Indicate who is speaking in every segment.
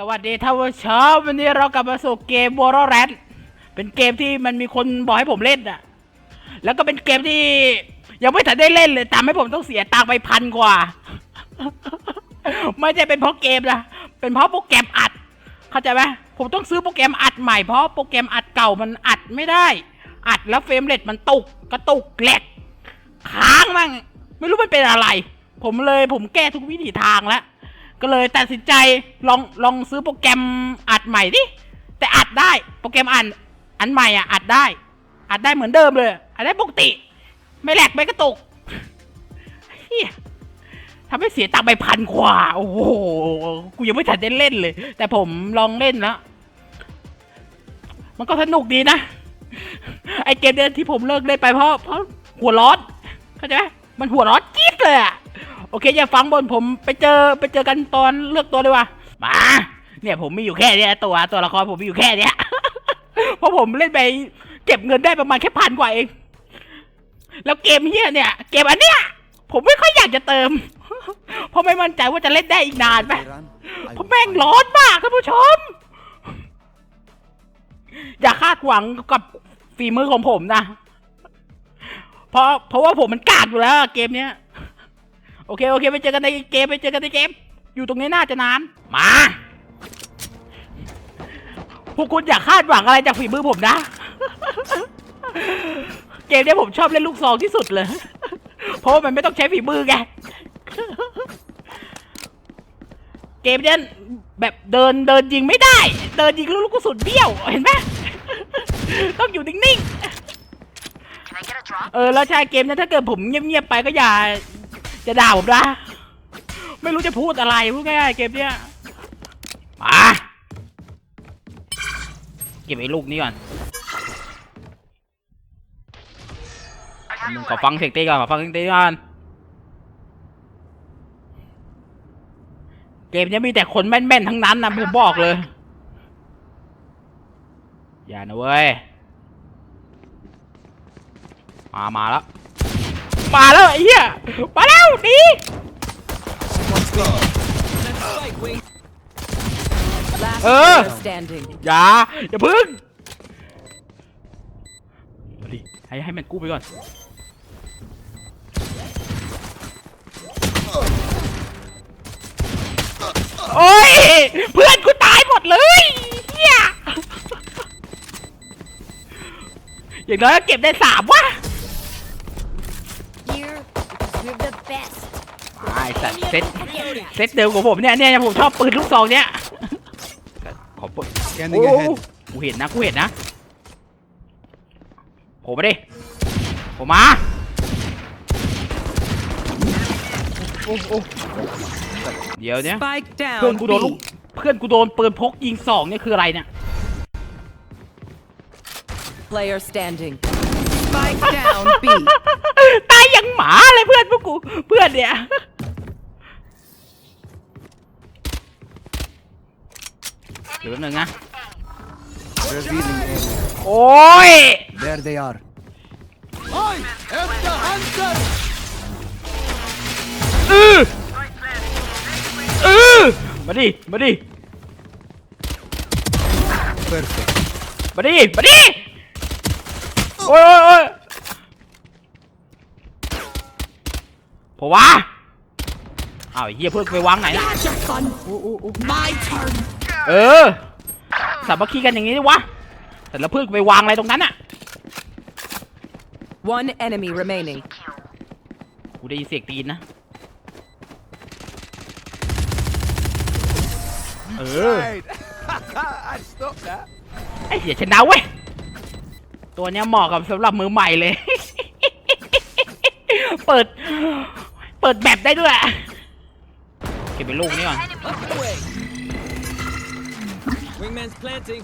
Speaker 1: สวัสดีท่านผู้ชมวันนี้เรากลับมาสู่เกม w o r l d r a t เป็นเกมที่มันมีคนบอกให้ผมเล่นอะแล้วก็เป็นเกมที่ ยังไม่ทันได้เล่นเลยตามให้ผมต้องเสียตังค์ไปพันกว่า ไม่ใช่เป็นเพราะเกมนะเป็นเพราะโปรแกรมอัด เข้าใจไหมผมต้องซื้อโปรแกรมอัดใหม่เพราะโปรแกรมอัดเก่ามันอัดไม่ได้ อัดแล้วเฟรมเรทมันตกกระตุกแหลกค้างมั่งไม่รู้มันเป็นอะไร ผมเลยผมแก้ทุกวิถีทางแล้ว ก็เลยตัดสินใจลองลองซื้อโปรแกรมอัดใหม่ดิแต่อัดได้โปรแกรมอันอันใหม่อะอัดได้ อัดได้เหมือนเดิมเลยอัดได้ปกติ ไม่แหลกไม่กระตุกเฮียทำให้เสียตังค์ไปพันกว่า โอ้โห กูยังไม่ทันได้เล่นเลย แต่ผมลองเล่นแล้ว มันก็สนุกดีนะ ไอเกมเนี้ยที่ผมเลิกเล่นไปเพราะเพราะหัวร้อน เข้าใจไหมมันหัวร้อนจี๊ดเลยอะ โอเคอย่าฟังบนผมไปเจอไปเจอกันตอนเลือกตัวเลยว่ะมา เนี่ยผมมีอยู่แค่เนี้ยตัวตัวละครผมมีอยู่แค่เนี้ยเพราะผมเล่นไปเก็บเงินได้ประมาณแค่พันกว่าเอง แล้วเกมเนี้ยเนี่ยเกมอันเนี้ยผมไม่ค่อยอยากจะเติม เพราะไม่มั่นใจว่าจะเล่นได้อีกนานไหมเพราะแม่งร้อนมากท่านผู้ชม อย่าคาดหวังกับฝีมือของผมนะ เพราะเพราะว่าผมมันกากอยู่แล้ว เกมเนี้ย โอเคโอเคไปเจอกันในเกมไปเจอกันในเกม อยู่ตรงนี้น่าจะนานมาพวกคุณอย่าคาดหวังอะไรจากฝีมือผมนะ เกมเนี้ยผมชอบเล่นลูกซองที่สุดเลย เพราะว่ามันไม่ต้องใช้ฝีมือไง เกมเนี้ยแบบเดินเดินยิงไม่ได้ เดินยิงแล้วลูกกระสุนเบี้ยวเห็นไหมต้องอยู่นิ่งๆ เออแล้วใช่เกมเนี้ยถ้าเกิดผมเงียบๆไปก็อย่า จะด่าผมนะไม่รู้จะพูดอะไรพูดง่ายๆเกมเนี้ยมาเก็บไอ้ลูกนี้ก่อนมึงขอฟังเสียงตีก่อนขอฟังเสียงตีก่อนเกมนี้มีแต่คนแม่นๆทั้งนั้นนะผมบอกเลย อย่านะเว้ย มา มาแล้ว มาแล้วไอ้เหี้ยมาแล้วดี
Speaker 2: Last
Speaker 1: Uh.
Speaker 2: player standing.
Speaker 1: อย่าอย่าพึ่งมาดิให้ให้มันกู้ไปก่อน โอ้ย เพื่อนกูตายหมดเลยเฮียอย่างน้อยก็เก็บได้สามวะ ไอ้สัตว์เซ็ตเซ็ตเดิมของผมเนี่ยเนี่ยผมชอบปืนลูกซองเนี่ยขอปด
Speaker 3: Scanning
Speaker 1: โอ้
Speaker 3: ahead.
Speaker 1: กูเห็นนะกูเห็นนะโผล่มาดิโผล่มาโอ้โอ้เดี๋ยวเนี้ย
Speaker 2: Spike
Speaker 1: เพื่อน
Speaker 2: down.
Speaker 1: กูโดนลูก
Speaker 2: B.
Speaker 1: เพื่อนกูโดนปืนพกยิงสองเนี่ยคืออะไรเนี่ย
Speaker 2: Player standing. Spike down. B.
Speaker 1: ตายอย่างหมาเลยเพื่อนพวกกูเพื่อนเนี่ย ดี๋ยวแป๊บนึงนะ
Speaker 3: Revealing area.
Speaker 1: โอ้ย
Speaker 3: There they are.
Speaker 4: I am the hunter!
Speaker 1: อืออือมาดิ มาดิ
Speaker 3: Perfect.
Speaker 1: มาดิ มาดิ โอ้ยโอ้ยโอ้ยผมว่าอ้าวไอ้เหี้ยเพื่อนไปวางไหนนะ
Speaker 5: My turn.
Speaker 1: เออสามัคคีกันอย่างนี้ดิวะแต่แล้วเพื่อนกูไปวางอะไรตรงนั้นอะ
Speaker 2: One enemy remaining.
Speaker 1: กูได้ยินเสียงตีนนะ เออ
Speaker 4: Right. I stopped that.
Speaker 1: ไอ้เหี้ยชนะเว้ย ตัวเนี้ยเหมาะกับสำหรับมือใหม่เลย เปิด เปิดแบบได้ด้วยเก็บเป็นลูกนี่ก่อน
Speaker 4: Up and away. Wingman's planting.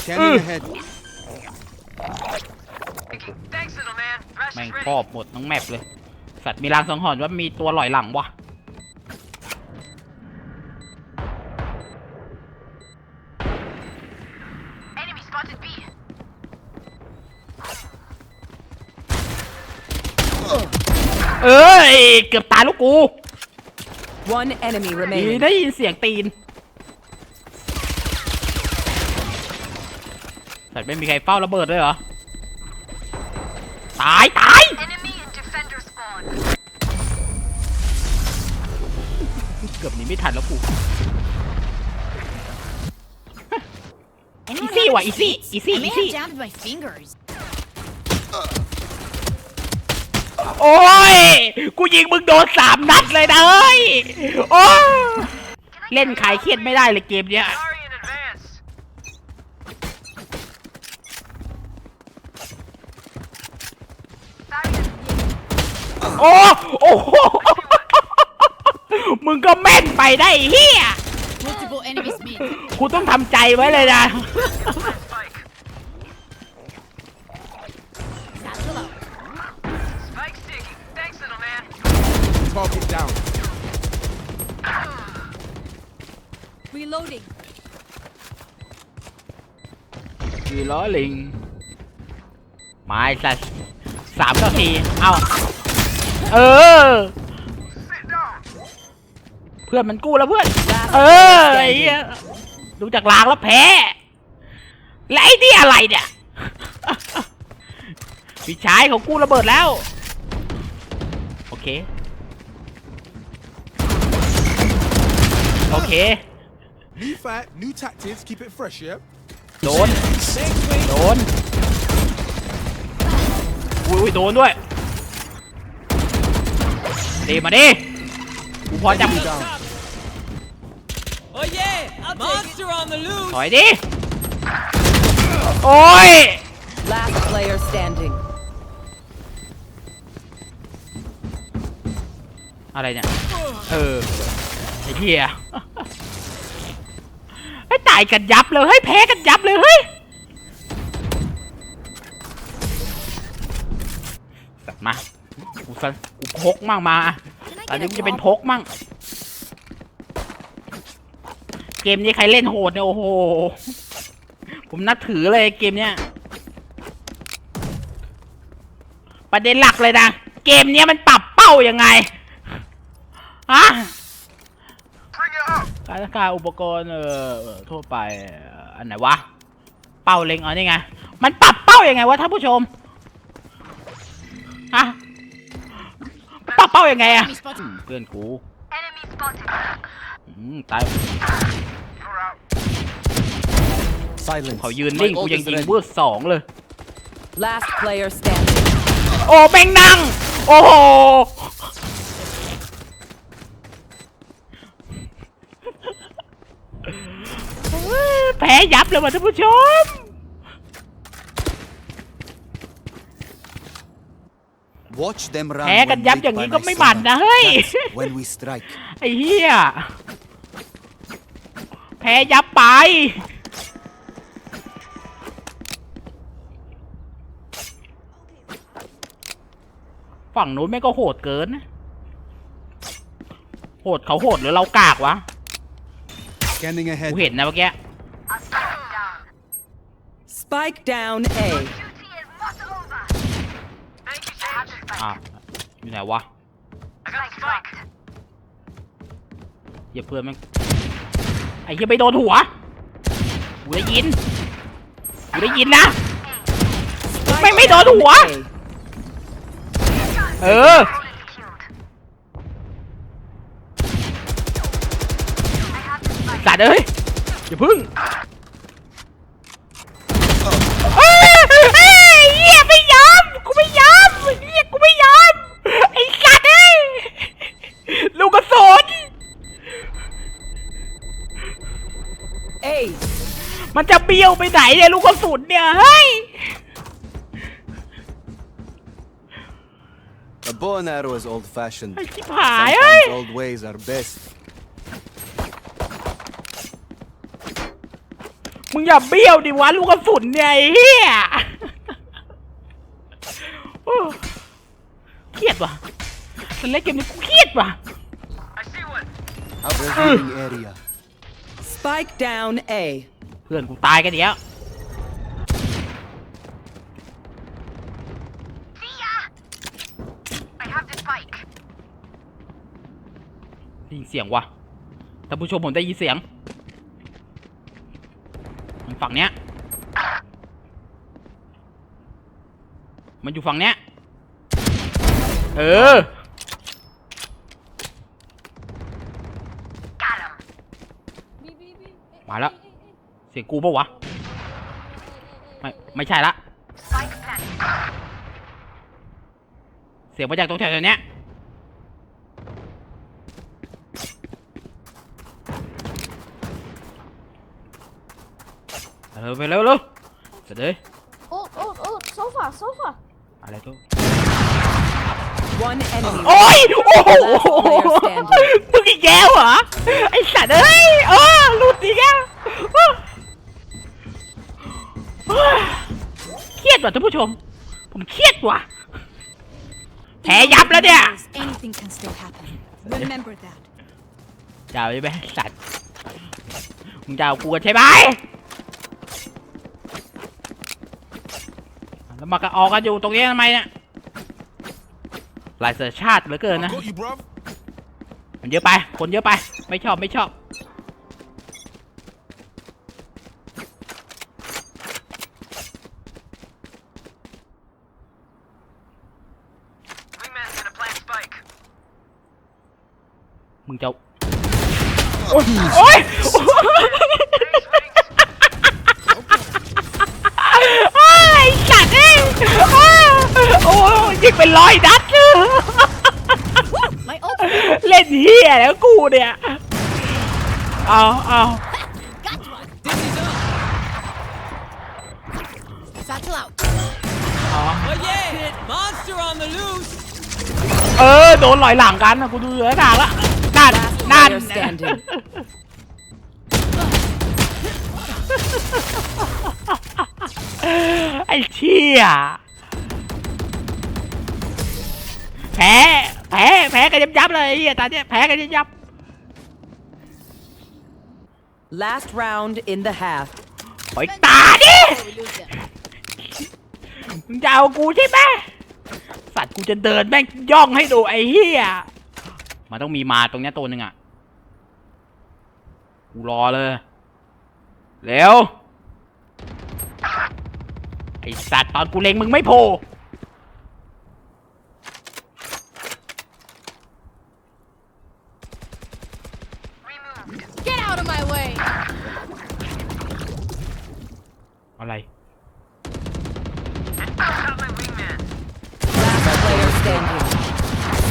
Speaker 3: Scanning ahead.
Speaker 1: แม่งครอบหมดทั้งแมปเลย สัตว์มีรางสังหรณ์ว่ามีตัวหลอยหลังวะเอ้ย เกือบตายลูกกู
Speaker 2: One enemy
Speaker 1: ดี
Speaker 2: remaining.
Speaker 1: ได้ยินเสียงตีน แต่ไม่มีใครเฝ้าระเบิดด้วยเหรอ ตาย ตาย
Speaker 6: Enemy and defender spawn.
Speaker 1: เกือบหนีไม่ทันแล้วกู
Speaker 5: Anyone
Speaker 1: Easy
Speaker 5: have
Speaker 1: ว่ะ
Speaker 5: any
Speaker 1: easy
Speaker 5: sweets?
Speaker 1: easy
Speaker 5: I may
Speaker 1: easy
Speaker 5: have jammed my fingers.
Speaker 1: โอ้ย กูยิงมึงโดนสามนัดเลยนะเฮ้ย โอ้ยเล่นขายเครียดไม่ได้เลยเกมเนี้ย
Speaker 6: Sorry in advance.
Speaker 1: โอ้โอ้โหมึงก็แม่นไปได้เฮีย
Speaker 5: Multiple enemies mid.
Speaker 1: กูต้องทำใจไว้เลยนะ
Speaker 6: Spike.
Speaker 5: Satchel out.
Speaker 6: Spike sticking. Thanks, little man.
Speaker 4: Target down.
Speaker 5: Reloading.
Speaker 1: คือล้อลิงไม้สัสสามต่อสี่เอา เออ เพื่อนมันกู้แล้วเพื่อน เออไอ้เหี้ยดูจากลางแล้วแพ้ และไอ้นี่อะไรเนี่ยพี่ชายของกู้ระเบิดแล้ว โอเค โอเค
Speaker 7: New fight, new tactics, keep it fresh, yeah?
Speaker 1: โดน โดนอุ้ยอุ้ยโดนด้วย ดีมาดิกูพอจับ
Speaker 4: Oh yeah! Monster on the loose!
Speaker 1: ถอยดิ โอ้ย
Speaker 2: Last player standing.
Speaker 1: อะไรเนี่ย เออ ไอ้เหี้ยไอ้ยตายกันยับเลยเฮ้ยแพ้กันยับเลยเฮ้ยสัตว์มา กูสักูพกมั่งมา
Speaker 5: Can
Speaker 1: ตอน
Speaker 5: I
Speaker 1: นี้
Speaker 5: get
Speaker 1: กู
Speaker 5: a
Speaker 1: จะเป็น
Speaker 5: drop?
Speaker 1: พกมั่ง เกมนี้ใครเล่นโหดเนี่ยโอ้โห ผมนับถือเลยเกมเนี้ย ประเด็นหลักเลยนะ เกมเนี้ยมันปรับเป้ายังไงฮะการจัดการอุปกรณ์เอ่อทั่วไปเอ่ออันไหนวะ เป้าเล็งอ๋อนี่ไง มันปรับเป้ายังไงวะท่านผู้ชม ยังไงอะ
Speaker 5: Enemy spotted.
Speaker 1: เพื่อนกู
Speaker 6: Enemy spotted.
Speaker 1: อืมตาย
Speaker 3: Silence.
Speaker 1: เขายืนนิ่ง
Speaker 3: My
Speaker 1: กู
Speaker 3: ult
Speaker 1: ยัง
Speaker 3: is
Speaker 1: ยิง
Speaker 3: ready.
Speaker 1: เวอร์สองเลย
Speaker 2: Last player standing.
Speaker 1: โอ้แม่งนั่ง โอ้โห แพ้ยับเลยว่ะท่านผู้ชม แพ้กัน
Speaker 3: when
Speaker 1: ยับ
Speaker 3: lit
Speaker 1: อย่าง
Speaker 3: by
Speaker 1: นี้
Speaker 3: my
Speaker 1: ก็ไม่หมัน
Speaker 3: saber.
Speaker 1: นะเฮ้ย
Speaker 3: That's when we strike.
Speaker 1: ไอ้เหี้ย แพ้ยับไป ฝั่งนู้นแม่งก็โหดเกินนะโหดเขาโหดหรือเรากากวะ
Speaker 3: Scanning
Speaker 1: กู
Speaker 3: ahead.
Speaker 1: เห็นนะเมื่อกี้
Speaker 6: I'll take him down.
Speaker 2: Spike down A.
Speaker 6: Duty is not over. Thank you, Sage.
Speaker 1: อะ อยู่ไหนวะเหยียบเพื่อนแม่งไอ้เหี้ยไปโดนหัวกูได้ยินกูได้ยินนะ
Speaker 2: Spike
Speaker 1: Mày- mày
Speaker 2: down
Speaker 1: đổ đũa.
Speaker 2: A.
Speaker 1: เออ สัตว์เอ้ยอย่าพึ่ง มันจะเบี้ยวไปไหนเนี่ยลูกกระสุนเนี่ยเฮ้ย
Speaker 3: A bow and arrow is old fashioned.
Speaker 1: ไอ้ชิบหายเอ้ย
Speaker 3: Sometimes old ways are best.
Speaker 1: มึงอย่าเบี้ยวดิวะลูกกระสุนเนี่ยไอ้เฮียโอ้เครียดว่ะฉันเล่นเกมนี้กูเครียดว่ะ
Speaker 6: I see one.
Speaker 3: A revealing area.
Speaker 2: Spike down A.
Speaker 1: เพื่อนกูตายกันเดียแล้วได้ยินเสียงวะท่านผู้ชมผมได้ยินเสียง ฝั่งเนี้ย มันอยู่ฝั่งเนี้ย เออ สียงกูปะวะ ไม่ ไม่ใช่ละ
Speaker 6: Spike planted.
Speaker 1: เสียงมาจากตรงแถวๆเนี้ยเร็วไปเร็วเร็วเสร็จเลย
Speaker 8: Oh, oh, oh, sofa, sofa.
Speaker 1: อะไรตัว
Speaker 2: One enemy
Speaker 1: โอ้ย โอ้โห
Speaker 2: Last player standing.
Speaker 1: มึงอีกแล้วเหรอ ไอสัตว์เอ้ยเออหลุดอีกแล้ว เครียดว่ะท่านผู้ชม ผมเครียดว่ะ แผลยับแล้วเนี่ย
Speaker 5: Anything can still happen. Remember that.
Speaker 1: จะเอาใช่ไหมสัตว์มึงจะเอากูกันใช่ไหมแล้วมากระออกกันอยู่ตรงนี้ทำไมเนี่ยหลายเสือชาติเหลือเกิน
Speaker 7: I
Speaker 1: นะ
Speaker 7: got you, bruv.
Speaker 1: มันเยอะไป คนเยอะไป ไม่ชอบไม่ชอบ
Speaker 6: Wingman's gonna plant spike.
Speaker 1: มึงจะโอ๊ยโอ๊ยไอ้สัตว์เอ้ยโอ้ยยิงเป็นร้อยนัด
Speaker 5: My ult.
Speaker 1: เล่นเฮียแล้วกูเนี่ย เอาเอา
Speaker 5: Got one. Satchel out.
Speaker 1: เออ โดนลอยหลังกันนะกูดูเหลือทางละ นั่น นั่น
Speaker 2: player standing.
Speaker 1: ไอ้เชี่ยแพ้แพ้แพ้กันยับยับเลยไอ้เฮียตาเนี้ยแพ้กันยับยับ
Speaker 2: Last round in the half.
Speaker 1: ปล่อยตาดิ
Speaker 5: We lose them.
Speaker 1: มึงจะเอากูใช่ไหมสัตว์กูจะเดินแม่งย่องให้ดูไอ้เหี้ย มันต้องมีมาตรงเนี้ยตัวหนึ่งอะ กูรอเลยเร็วไอสัตว์ตอนกูเล็งมึงไม่โผล่
Speaker 5: Get out of my way.
Speaker 1: อะไร
Speaker 6: Got my wingman.
Speaker 2: Last player standing.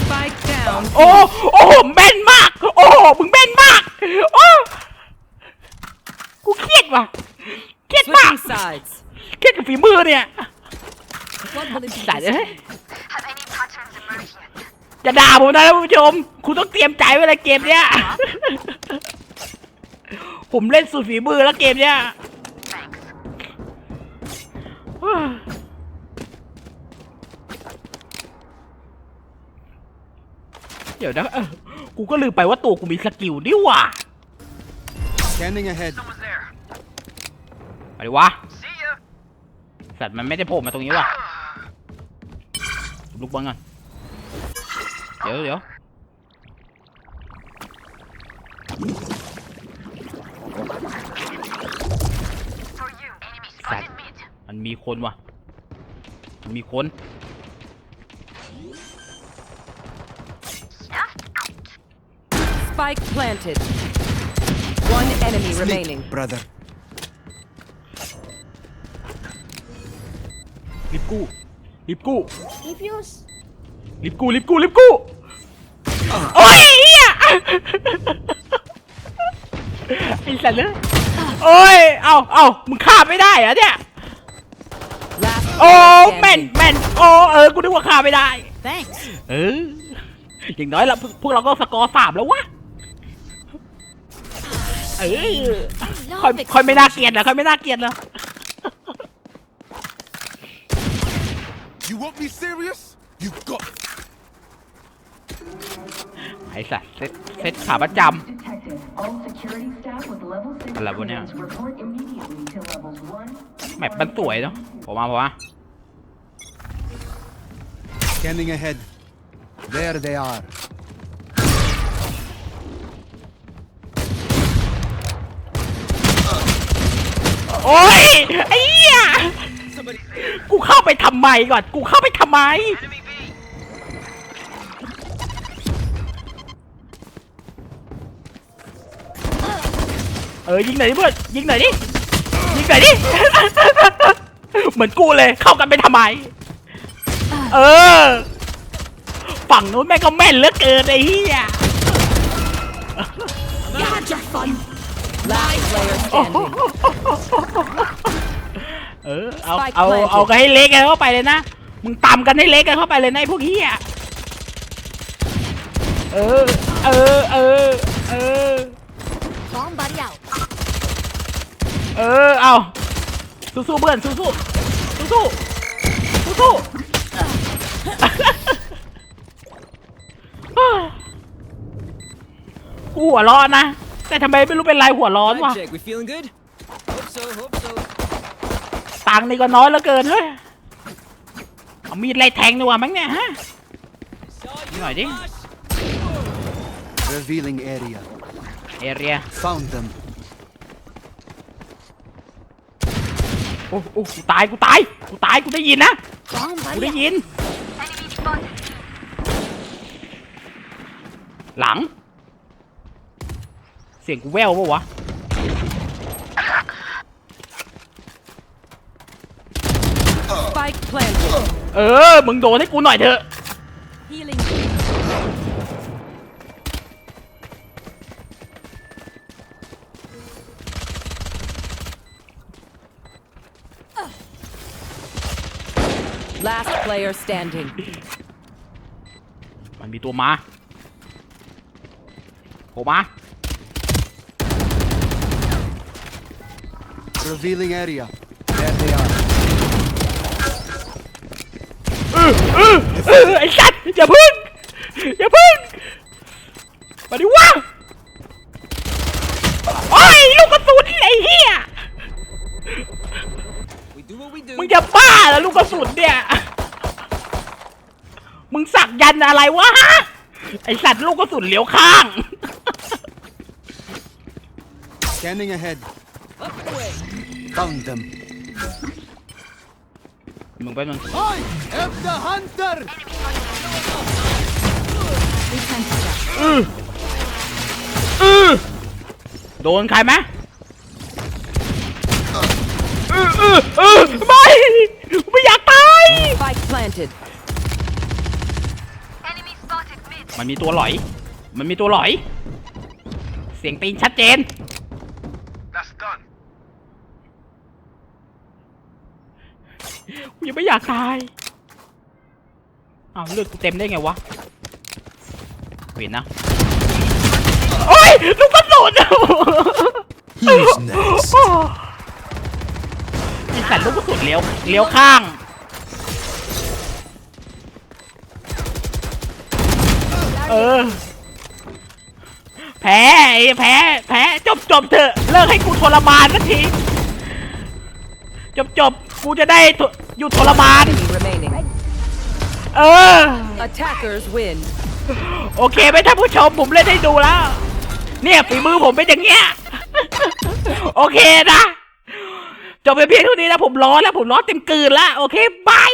Speaker 2: Spike down.
Speaker 1: โอ้โอ้โหแม่นมาก โอ้โหมึงแม่นมาก โอ้กูเครียดว่ะ เครียดมาก
Speaker 2: Switching sides.
Speaker 1: เครีย ดกับฝีมือเนี่ย
Speaker 5: What will it be
Speaker 1: สัตว์
Speaker 5: this
Speaker 1: เอ้ย
Speaker 5: time?
Speaker 6: Have any patterns emerged yet?
Speaker 1: จะด่าผมนะท่านผู้ชม คุณต้องเตรียมใจไว้เลยเกมเนี้ย ผมเล่นสุดฝีมือแล้วเกมเนี้ย
Speaker 6: Thanks.
Speaker 1: เดี๋ยวนะเออกูก็ลืมไปว่าตัวกูมีสกิลดิว่ะ
Speaker 3: Scanning ahead.
Speaker 6: Someone's there.
Speaker 1: ไปดิวะ
Speaker 6: See ya.
Speaker 1: สัตว์มันไม่ได้โผล่มาตรงนี้ว่ะลูกบอลก่อนเดี๋ยวเดี๋ยว
Speaker 6: For you. Enemy spotted mid.
Speaker 1: มันมีคนว่ะมันมีคน
Speaker 6: Snuff out.
Speaker 2: Spike planted. One enemy remaining.
Speaker 3: brother.
Speaker 1: รีบกู้รีบกู้
Speaker 8: Defuse.
Speaker 1: รีบกู้รีบกู้รีบกู้โอ้ยเฮียไอ้สัตว์เลยโอ้ยเอาเอามึงฆ่าไม่ได้เหรอเนี่ย
Speaker 2: Last
Speaker 1: โอ้
Speaker 2: player
Speaker 1: แม่น
Speaker 2: standing.
Speaker 1: แม่นโอ้เออกูนึกว่าฆ่าไม่ได้
Speaker 5: Thanks.
Speaker 1: เอออย่างน้อยเราพวกเราก็สกอร์สามแล้ววะเออค่อยค่อยไม่น่าเกลียดนะค่อยไม่น่าเกลียดนะ
Speaker 7: You want me serious? You got
Speaker 1: ไอ้สัสเซ็ตเซ็ตขาประจ
Speaker 9: Detected. All security staff with level 6
Speaker 1: อะไรวะเนี่ย
Speaker 9: clearance report immediately to levels 1. ำ
Speaker 1: แมปมันสวยเนาะผมมาผมมา
Speaker 3: Scanning ahead. There they are.
Speaker 1: โอ้ย ไอ้เหี้ย
Speaker 4: Somebody.
Speaker 1: กูเข้าไปทำไมก่อน กูเข้าไปทำไม
Speaker 6: Enemy B.
Speaker 1: เออยิงหน่อยดิเพื่อนยิงหน่อยดิยิงหน่อยดิ เหมือนกูเลยเข้ากันไปทำไม เออ ฝั่งนู้นแม่งก็แม่นเหลือเกินไอ้เหี้ย
Speaker 2: Last player standing.
Speaker 1: เออเอา
Speaker 2: Spike
Speaker 1: เอา
Speaker 2: planted
Speaker 1: เอากันให้เละกันเข้าไปเลยนะมึงตำกันให้เละกันเข้าไปเลยนะไอ้พวกเหี้ยเออเออเออเออ
Speaker 5: Bomb buddy out.
Speaker 1: เออเอาสู้ๆเพื่อนสู้ๆสู้ๆสู้ๆ กูหัวร้อนนะแต่ทำไมไม่รู้เป็นไรหัวร้อนวะ
Speaker 4: Mic check. We feeling good? Hope so. Hope so.
Speaker 1: ตังค์นี่ก็น้อยเหลือเกินเฮ้ยเอามีดไล่แทงดีกว่ามั้งเนี่ยฮะ
Speaker 4: Saw you,
Speaker 1: Right, eh?
Speaker 4: boss.
Speaker 3: Revealing area.
Speaker 1: เอเรีย
Speaker 3: Found them.
Speaker 1: โอ้โอ้กูตายกูตายกูตายกูได้ยินนะ
Speaker 5: Bomb
Speaker 1: กู
Speaker 5: buddy
Speaker 1: ได้
Speaker 5: out.
Speaker 1: ยิน
Speaker 6: Enemy spotted.
Speaker 1: หลัง เสียงกูแววปะวะ
Speaker 2: Spike planted.
Speaker 1: เออ มึงโดนให้กูหน่อยเถอะ
Speaker 5: Healing.
Speaker 2: Last player standing.
Speaker 1: มันมีตัวมาโผล่มา
Speaker 3: Revealing area. There they are.
Speaker 1: ออเออเออไอ้สัตว์อย่าพึ่งอย่าพึ่งมาดิวะโอ้ยลูกกระสุนไอ้เหี้ย
Speaker 4: We do what we do.
Speaker 1: มึงจะบ้าเหรอลูกกระสุนเนี่ย มึงสักยันต์อะไรวะ ไอสัตว์ลูกกระสุนเลี้ยวข้าง
Speaker 3: Scanning ahead.
Speaker 4: Up and away.
Speaker 3: Found them.
Speaker 1: มึงไปมึง
Speaker 3: I am the hunter.
Speaker 1: อือโดนใครไหมอืออืออือไม่ ไม่อยากตาย
Speaker 2: Spike planted.
Speaker 6: Enemy spotted mid.
Speaker 1: มันมีตัวหลอย มันมีตัวหลอย เสียงตีนชัดเจน ยังไม่อยากตายอ้าวเลือดกูเต็มได้ไงวะเห็นนะโอ้ยลูกกระสุน
Speaker 7: Who's next?
Speaker 1: ไอสัตว์ลูกกระสุนเลี้ยวเลี้ยวข้างเออแพ้ไอ้แพ้แพ้จบจบเถอะเลิกให้กูทรมานสักทีจบจบกูจะได้ท อยู่ทรมาน
Speaker 2: Enemy remaining.
Speaker 1: เออ
Speaker 2: Attackers win.
Speaker 1: โอเคไหมท่านผู้ชมผมเล่นให้ดูแล้ว เนี่ยฝีมือผมเป็นอย่างเงี้ย โอเคนะ จบไปเพียงเท่านี้นะผมร้อนแล้วผมร้อนเต็มกลืนแล้ว โอเคบาย